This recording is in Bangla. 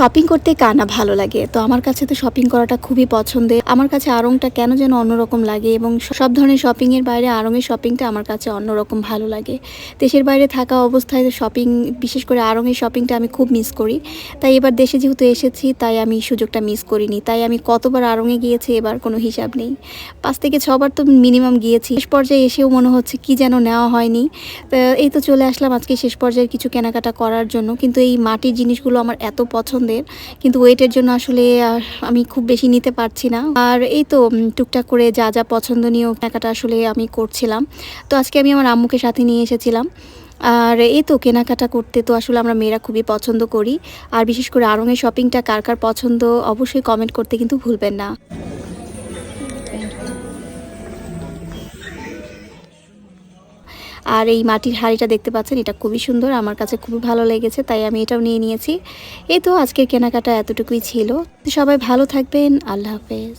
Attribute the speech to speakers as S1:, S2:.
S1: শপিং করতে কার না ভালো লাগে? তো আমার কাছে তো শপিং করাটা খুবই পছন্দের। আমার কাছে আড়ংটা কেন যেন অন্যরকম লাগে এবং সব ধরনের শপিংয়ের বাইরে আড়ংয়ের শপিংটা আমার কাছে অন্যরকম ভালো লাগে। দেশের বাইরে থাকা অবস্থায় শপিং বিশেষ করে আড়ংয়ের শপিংটা আমি খুব মিস করি। তাই এবার দেশে যেহেতু এসেছি, তাই আমি সুযোগটা মিস করিনি। তাই আমি কতবার আড়ংয়ে গিয়েছি এবার কোনো হিসাব নেই। পাঁচ থেকে ছবার তো মিনিমাম গিয়েছি। শেষ পর্যায়ে এসেও মনে হচ্ছে কি যেন নেওয়া হয়নি। এই তো চলে আসলাম আজকে শেষ পর্যায়ের কিছু কেনাকাটা করার জন্য। কিন্তু এই মাটির জিনিসগুলো আমার এত পছন্দের, কিন্তু ওয়েটের জন্য আসলে আমি খুব বেশি নিতে পারছি না। আর এই তো টুকটাক করে যা যা পছন্দ পছন্দনীয় কেনাকাটা আসলে আমি করছিলাম। তো আজকে আমি আমার আম্মুকে সাথে নিয়ে এসেছিলাম। আর এই তো, কেনাকাটা করতে তো আসলে আমরা মেয়েরা খুবই পছন্দ করি। আর বিশেষ করে আরঙের শপিংটা কার কার পছন্দ, অবশ্যই কমেন্ট করতে কিন্তু ভুলবেন না। আর এই মাটির হাড়িটা দেখতে পাচ্ছেন, এটা খুবই সুন্দর, আমার কাছে খুবই ভালো লেগেছে, তাই আমি এটাও নিয়ে নিয়েছি। এই তো আজকের কেনাকাটা এতটুকুই ছিল। সবাই ভালো থাকবেন, আল্লাহ হাফেজ।